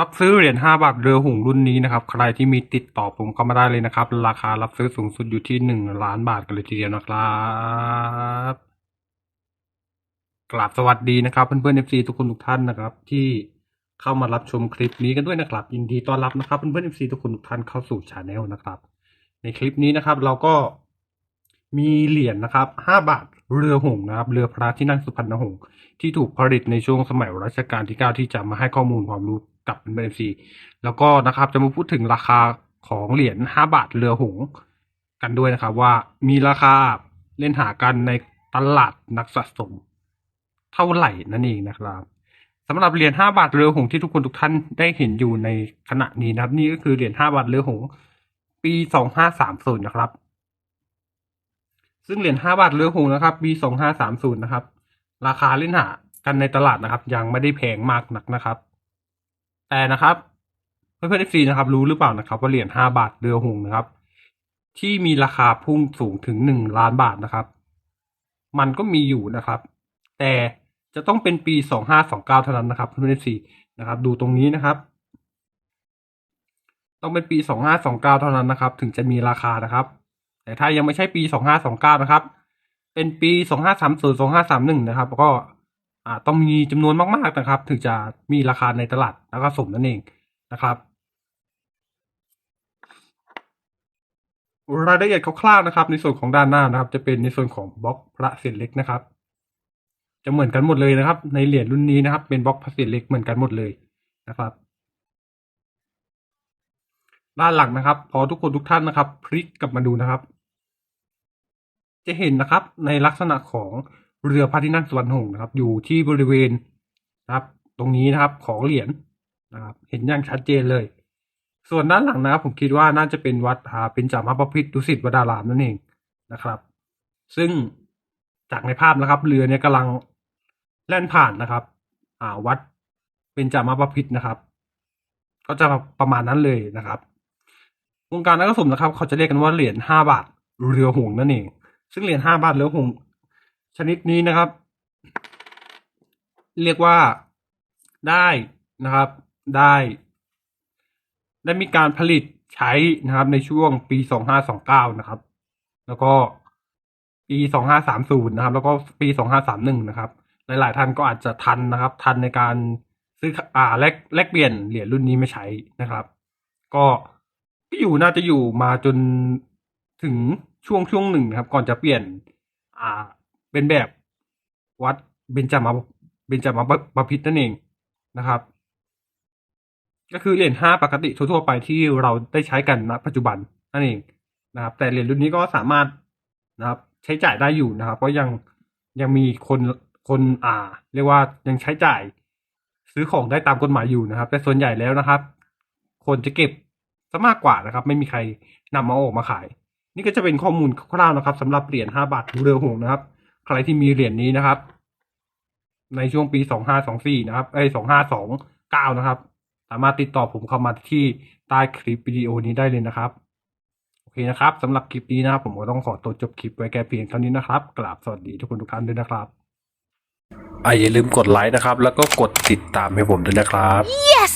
รับซื้อเหรียญห้าบาทเรือหุงรุ่นนี้นะครับ ใครที่มีติดต่อผมเข้ามาได้เลยนะครับ ราคารับซื้อสูงสุดอยู่ที่หนึ่งล้านบาทกันเลยทีเดียวนะครับกราบสวัสดีนะครับเพื่อนๆ FC ทุกคนทุกท่านนะครับ ที่เข้ามารับชมคลิปนี้กันด้วยนะครับ ยินดีต้อนรับนะครับเพื่อนๆ FC ทุกคนทุกท่านเข้าสู่ช anel นะครับ ในคลิปนี้นะครับ เราก็ มีเหรียญนะครับห้าบาทเรือหงนะครับ เรือพระที่นั่งสุพรรณหงส์ที่ถูกผลิตในช่วงสมัยรัชกาลที่เก้าที่จะมาให้ข้อมูลความรู้กับเพื่อนๆ FC แล้วก็นะครับจะมาพูดถึงราคาของเหรียญห้าบาทเรือหงกันด้วยนะครับ ว่ามีราคาเล่นหากันในตลาดนักสะสม เท่าไหร่นั่นเองนะครับสำหรับเหรียญห้าบาทเรือหงที่ทุกคนทุกท่านได้เห็นอยู่ในขณะนี้นะครับ นี่ก็คือเหรียญห้าบาทเรือหงปีสองห้าสามศูนย์นะครับ ซึ่งเหรียญห้าบาทเรือหงนะครับปีสองห้าสามศูนย์นะครับ ราคาเล่นหากันในตลาดนะครับ ยังไม่ได้แพงมากนักนะครับ แต่นะครับเพื่อนๆเอฟซีนะครับ รู้หรือเปล่านะครับ ว่าเหรียญห้าบาทเรือหงนะครับ ที่มีราคาพุ่งสูงถึงหนึ่งล้านบาทนะครับ มันก็มีอยู่นะครับ แต่จะต้องเป็นปีสองห้าสองเก้าเท่านั้นนะครับเพื่อนๆเอฟซีนะครับ ดูตรงนี้นะครับ ต้องเป็นปีสองห้าสองเก้าเท่านั้นนะครับ ถึงจะมีราคานะครับ แต่ถ้ายังไม่ใช่ปีสองห้าสองเก้านะครับ เป็นปีสองห้าสามศูนย์สองห้าสามหนึ่งนะครับแล้วก็ต้องมีจำนวนมาก ๆ นะครับ ถึงจะมีราคาในตลาดแล้วก็สมนั่นเองนะครับรายละเอียดคร่าวๆนะครับ ในส่วนของด้านหน้านะครับ จะเป็นในส่วนของบล็อกพระเศษเล็กนะครับ จะเหมือนกันหมดเลยนะครับ ในเหรียญรุ่นนี้นะครับ เป็นบล็อกพระเศษเล็กเหมือนกันหมดเลยนะครับ ด้านหลังนะครับ พอทุกคนทุกท่านนะครับ พลิกกลับมาดูนะครับ จะเห็นนะครับในลักษณะของเรือพระที่นั่งสุวรรณหงส์นะครับ อยู่ที่บริเวณนะครับ ตรงนี้นะครับของเหรียญนะครับ เห็นอย่างชัดเจนเลย ส่วนด้านหลังนะครับ ผมคิดว่าน่าจะเป็นวัดอ่าเป็นจามาประพิตรดุสิตวดารามนั่นเองนะครับ ซึ่งจากในภาพนะครับ เรือเนี่ยกำลังแล่นผ่านนะครับอ่าวัดเป็นจามาประพิตรนะครับ ก็จะประมาณนั้นเลยนะครับ วงการนักสะสมนะครับ เขาจะเรียกกันว่าเหรียญห้าบาทเรือหงส์นั่นเอง ซึ่งเหรียญห้าบาทเรือหงส์ชนิดนี้นะครับ เรียกว่าได้นะครับ ได้ ได้มีการผลิตใช้นะครับ ในช่วงปีสองห้าสองเก้านะครับ แล้วก็ปีสองห้าสามศูนย์นะครับ แล้วก็ปีสองห้าสามหนึ่งนะครับ หลาย ๆ ท่านก็อาจจะทันนะครับ ทันในการซื้ออ่าแลกแลกเปลี่ยนเหรียญรุ่นนี้ม่ใช้นะครับ ก็ ก็อยู่น่าจะอยู่มาจนถึงช่วงช่วงหนึ่งครับ ก่อนจะเปลี่ยน อ่า เป็นแบบวัดเบญจมาเบญจมาบพิตรนั่นเองนะครับ ก็คือเหรียญห้าปกติทั่วๆไปที่เราได้ใช้กันณปัจจุบันนั่นเองนะครับ แต่เหรียญรุ่นนี้ก็สามารถนะครับ ใช้จ่ายได้อยู่นะครับ เพราะยังยังมีคนคนอ่า เรียกว่ายังใช้จ่ายซื้อของได้ตามกฎหมายอยู่นะครับ แต่ส่วนใหญ่แล้วนะครับ คนจะเก็บ ซะมากกว่านะครับ ไม่มีใครนำมาออกมาขาย นี่ก็จะเป็นข้อมูลคร่าวๆนะครับสำหรับเหรียญห้าบาทเรือหงส์นะครับ ใครที่มีเหรียญนี้นะครับ ในช่วงปีสองห้าสองสี่นะครับไอ้สองห้าสองเก้านะครับ สามารถติดต่อผมเข้ามาที่ใต้คลิปวิดีโอนี้ได้เลยนะครับโอเคนะครับสำหรับคลิปนี้นะครับผมก็ต้องขอตัวจบคลิปไว้แค่เพียงเท่านี้นะครับกราบสวัสดีทุกคนทุกท่านด้วยนะครับอ่าอย่าลืมกดไลค์นะครับ แล้วก็กดติดตามให้ผมด้วยนะครับ Yes!